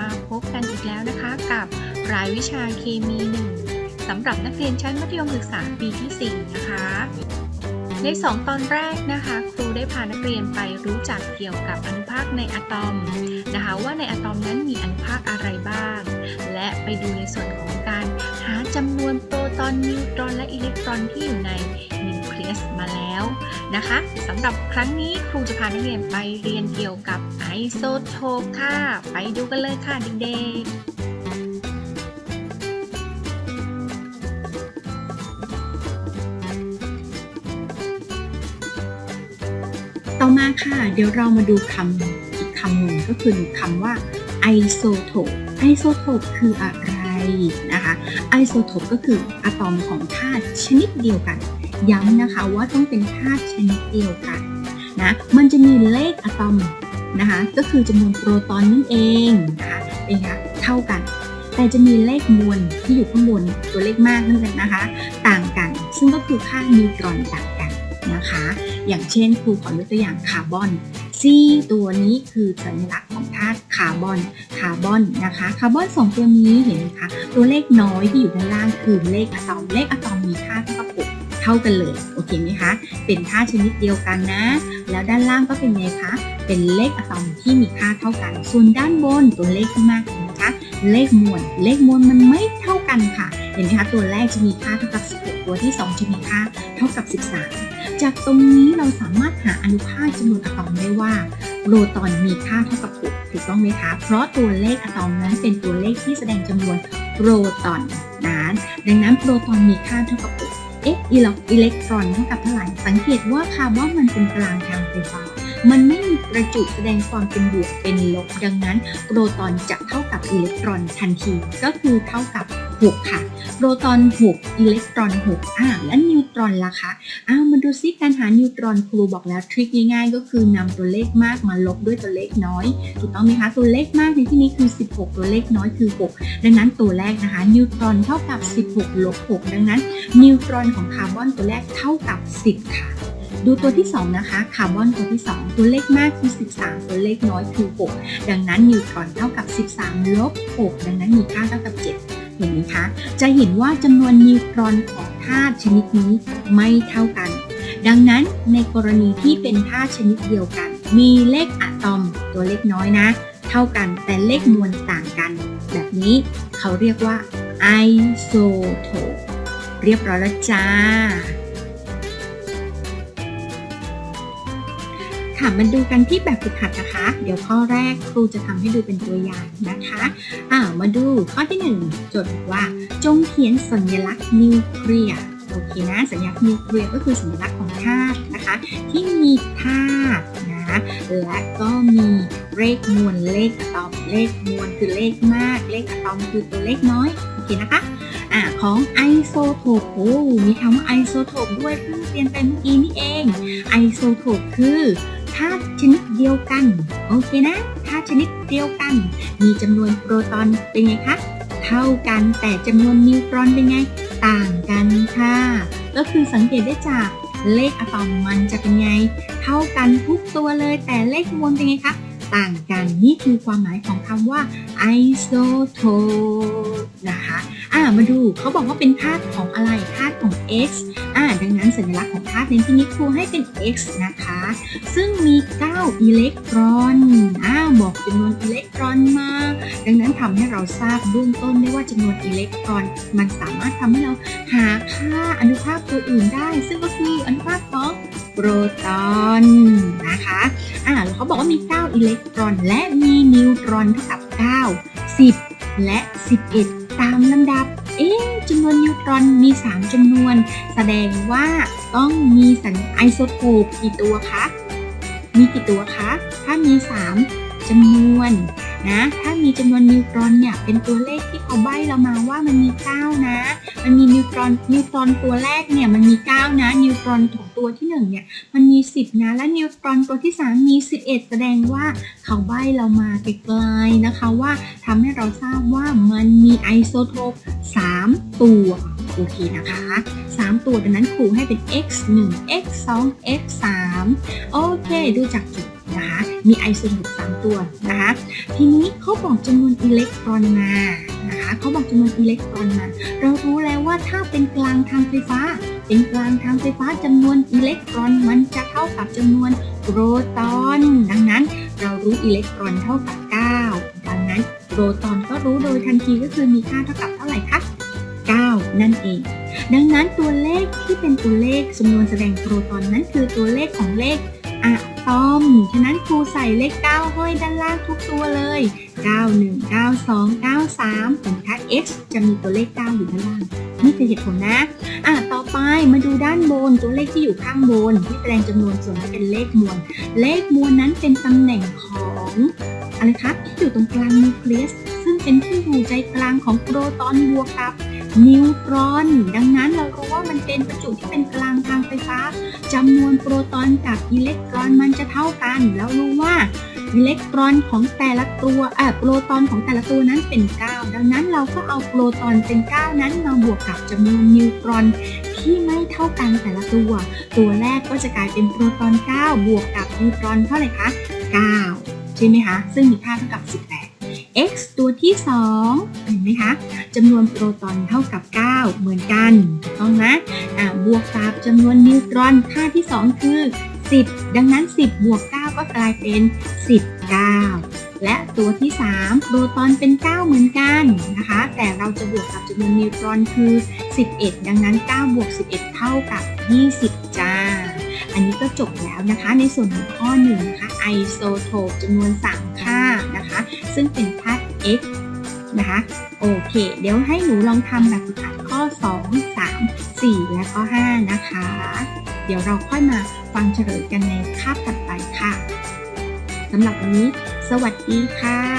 มาพบกันอีกแล้วนะคะ กับรายวิชาเคมีหนึ่งสำหรับนักเรียนชั้นมัธยมศึกษาปีที่ 4 นะคะ ใน 2 ตอนแรกนะคะ ครูได้พานักเรียนไปรู้จักเกี่ยวกับอนุภาคในอะตอมนะคะ ว่าในอะตอมนั้นมีอนุภาคอะไรบ้าง และไปดูในส่วนของการหาจำนวนโปรตอนนิวตรอนและอิเล็กตรอนที่อยู่ในนิว เคลียสมาแล้วนะคะสำหรับครั้งนี้ครูจะพานักเรียนไปเรียนเกี่ยวกับไอโซโทปค่ะ ไปดูกันเลยค่ะเด็กๆต่อมาค่ะ เดี๋ยวเรามาดูคำอีกคำหนึ่งก็คือคำว่าไอโซโทปไอโซโทปคืออะไรนะคะไอโซโทปก็คืออะตอมของธาตุชนิดเดียวกัน ย้ำนะคะว่าต้องเป็นธาตุชนิดเดียวกันนะมันจะมีเลขอะตอมนะคะก็คือจำนวนโปรตอนนั่นเองนะคะเป็นไงคะเท่ากัน แต่จะมีเลขมวลที่อยู่ข้างบนตัวเลขมากนั่นเองนะคะ ต่างกันซึ่งก็คือค่านิวตรอนต่างกันนะคะ อย่างเช่นครูขอยกตัวอย่างคาร์บอน C ตัวนี้คือสัญลักษณ์ของธาตุคาร์บอนคาร์บอนนะคะคาร์บอนสองตัวนี้เห็นไหมคะตัวเลขน้อยที่อยู่ด้านล่างคือเลขอะตอมเลขอะตอมมีค่าเท่ากับ6 ท่ากันเลย โอเคไหมคะ เป็นธาชนิดเดียวกันนะ แล้วด้านล่างก็เป็นไงคะ เป็นเลขอะตอมที่มีค่าเท่ากัน ส่วนด้านบนตัวเลขที่มากนไหมคะ เลขมวล เลขมวลมันไม่เท่ากันค่ะ เห็นไหมคะ ตัวแรกจะมีค่าเท่ากับ 16 ตัวที่ 2 จะมีค่าเท่ากับ 13 จากตรงนี้เราสามารถหาอนุภาคจำนวนอะตอมได้ว่าโปรตอนมีค่าเท่ากับ6ถูกต้องไหมคะ เพราะตัวเลขอะตอมนั้นเป็นตัวเลขที่แสดงจำนวนโปรตอนนั้นดังนั้นโปรตอนมีค่าเท่ากับ6 เอ๊ะอิเล็กอิเล็กตรอนเท่ากับเท่าไหร่ สังเกตว่าคาร์บอนมันเป็นกลางทางไฟฟ้า มันไม่มีประจุแสดงความเป็นบวกเป็นลบ ดังนั้นโปรตอนจะเท่ากับอิเล็กตรอนทันที ก็คือเท่ากับ 6 ค่ะ โปรตอน 6 อิเล็กตรอน6อ่าและนิวตรอนล่ะคะอ้าวมาดูซิการหานิวตรอนครูบอกแล้วทริคง่ายๆ ก็คือนำตัวเลขมากมาลบด้วยตัวเลขน้อย ถูกต้องไหมคะตัวเลขมากในที่นี้คือ 16 ตัวเลขน้อยคือ 6 ดังนั้นตัวแรกนะคะ นิวตรอนเท่ากับ 16 ลบ 6 ดังนั้น นิวตรอนของคาร์บอนตัวแรกเท่ากับ 10 ค่ะ ดูตัวที่ 2 นะคะ คาร์บอนตัวที่ 2 ตัวเลขมากคือ 13 ตัวเลขน้อยคือ 6 ดังนั้นนิวตรอนเท่ากับ 13 ลบ 6 ดังนั้นมีค่าเท่ากับ 7 เห็นไหมคะ จะเห็นว่าจำนวนนิวตรอนของธาตุชนิดนี้ไม่เท่ากัน ดังนั้นในกรณีที่เป็นธาตุชนิดเดียวกัน มีเลขอะตอมตัวเลขน้อยนะ เท่ากันแต่เลขมวลต่างกัน แบบนี้เขาเรียกว่าไอโซโทปเรียบร้อยแล้วจ้า ค่ะมาดูกันที่แบบฝึกหัดนะคะ เดี๋ยวข้อแรกครูจะทำให้ดูเป็นตัวอย่างนะคะอ่ามาดูข้อที่1จดว่า จงเขียนสัญลักษณ์นิวเคลียร์โอเคนะสัญลักษณ์นิวเคลียร์ก็คือสัญลักษณ์ของธาตุนะคะ ที่มีธาตุนะและก็มีเลขมวลเลขอะตอมเลขมวลคือเลขมาก เลขอะตอมคือตัวเลขน้อยโอเคนะคะอ่าของไอโซโทปโอ้มีคำว่าไอโซโทปด้วยเพิ่งเรียนไปเมื่อกี้นี่เองไอโซโทปคือ ธาตุชนิดเดียวกัน โอเคนะธาตุชนิดเดียวกัน มีจำนวนโปรตอนเป็นไงคะเท่ากันแต่จำนวนนิวตรอนเป็นไง ต่างกันค่ะ ก็คือสังเกตได้จากเลขอะตอมมันจะเป็นไง เท่ากันทุกตัวเลยแต่เลขมวลเป็นไงคะ ต่างกันนี่คือความหมายของคำว่า isotope นะคะอ่ามาดูเขาบอกว่าเป็นธาตุของอะไรธาตุของ X อ่าดังนั้นสัญลักษณ์ของธาตุในที่นี้ครูให้เป็น X นะคะ ซึ่งมี 9 อิเล็กตรอนอ่าบอกจำนวนอิเล็กตรอนมา ดังนั้นทำให้เราทราบเบื้องต้นได้ว่าจำนวนอิเล็กตรอน มันสามารถทำให้เราหาค่าอนุภาคตัวอื่นได้ ซึ่งก็คืออนุภาคของ โปรตอนนะคะอ่าเขาบอกว่ามี 9 อิเล็กตรอน และมีนิวตรอนเท่ากับ 9 10 และ 11 ตามลำดับ เอ๊ะจำนวนนิวตรอนมี 3จำนวน แสดงว่าต้องมีสัญไอโซโทปกี่ตัวคะ มีกี่ตัวคะ ถ้ามี 3จำนวน นะ ถ้ามีจำนวนนิวตรอนเนี่ยเป็นตัวเลขที่เขาใบ้เรามาว่ามันมี 9 นะ มันมีนิวตรอนนิวตรอนตัวแรกเนี่ยมันมี 9 นะ นิวตรอนของตัวที่1เนี่ยมันมี 10 นะ และนิวตรอนตัวที่ 3 มี 11 แสดงว่าเขาใบ้เรามาไกลๆนะคะว่าทำให้เราทราบว่ามันมีไอโซโทป3 ตัวโอเคนะคะ 3 ตัวดังนั้นครูให้เป็น x 1 x 2 x 3โอเค ดูจากจุดนะคะ มีไอโซโทปสามตัวนะคะ ทีนี้เขาบอกจำนวนอิเล็กตรอนมานะคะเขาบอกจำนวนอิเล็กตรอนมา เรารู้แล้วว่าถ้าเป็นกลางทางไฟฟ้า เป็นกลางทางไฟฟ้าจำนวนอิเล็กตรอนมันจะเท่ากับจำนวนโปรตอน ดังนั้นเรารู้อิเล็กตรอนเท่ากับ 9 ดังนั้นโปรตอนก็รู้โดยทันทีก็คือมีค่าเท่ากับเท่าไหร่คะ9 นั่นเอง ดังนั้นตัวเลขที่เป็นตัวเลขจำนวนแสดงโปรตอนนั้นคือตัวเลขของเลขอะ ตอม ฉะนั้นครูใส่เลข 9 ห้อยด้านล่างทุกตัวเลย 91 92 93เห็นไหมคะ x จะมีตัวเลข 9 อยู่ด้านล่าง นี่คือเหตุผลนะ อะ ต่อไปมาดูด้านบนตัวเลขที่อยู่ข้างบน ที่แสดงจำนวนส่วนที่เป็นเลขมวล เลขมวลนั้นเป็นตำแหน่งของอะไรคะที่อยู่ตรงกลางนิวเคลียส ซึ่งเป็นที่อยู่ใจกลางของโปรตอนบวกกับ นิวตรอน ดังนั้นเรารู้ว่ามันเป็นประจุที่เป็นกลางทางไฟฟ้าจำนวนโปรตอนกับอิเล็กตรอนมันจะเท่ากัน แล้วรู้ว่าอิเล็กตรอนของแต่ละตัวเอ่อโปรตอนของแต่ละตัวนั้นเป็น 9 ดังนั้นเราก็เอาโปรตอนเป็น 9 นั้นมาบวกกับจำนวนนิวตรอนที่ไม่เท่ากันแต่ละตัว ตัวแรกก็จะกลายเป็นโปรตอน 9 บวกกับนิวตรอนเท่าไหร่คะ 9 ใช่ไหมคะ ซึ่งมีค่าเท่ากับ 18 x ตัวที่ 2 ไหมคะจำนวนโปรตอนเท่ากับ 9 เหมือนกันถูกต้องนะอ่าบวกกับจำนวนนิวตรอนค่าที่ 2 คือ 10 ดังนั้น 10 บวก 9 ก็กลายเป็น 19 และตัวที่ 3 โปรตอนเป็น 9 เหมือนกันนะคะ แต่เราจะบวกกับจำนวนนิวตรอนคือ 11 ดังนั้น 9 บวก 11 เท่ากับ 20 จ้าอันนี้ก็จบแล้วนะคะในส่วนของข้อ1นะคะไอโซโทปจำนวน 3 ค่านะคะ ซึ่งเป็นธาตุ x นะคะ โอเค เดี๋ยวให้หนูลองทำแบบฝึกหัดข้อ 2 3 4 และก็5นะคะ เดี๋ยวเราค่อยมาฟังเฉลยกันในคาบถัดไปค่ะสำหรับวันนี้ สวัสดีค่ะ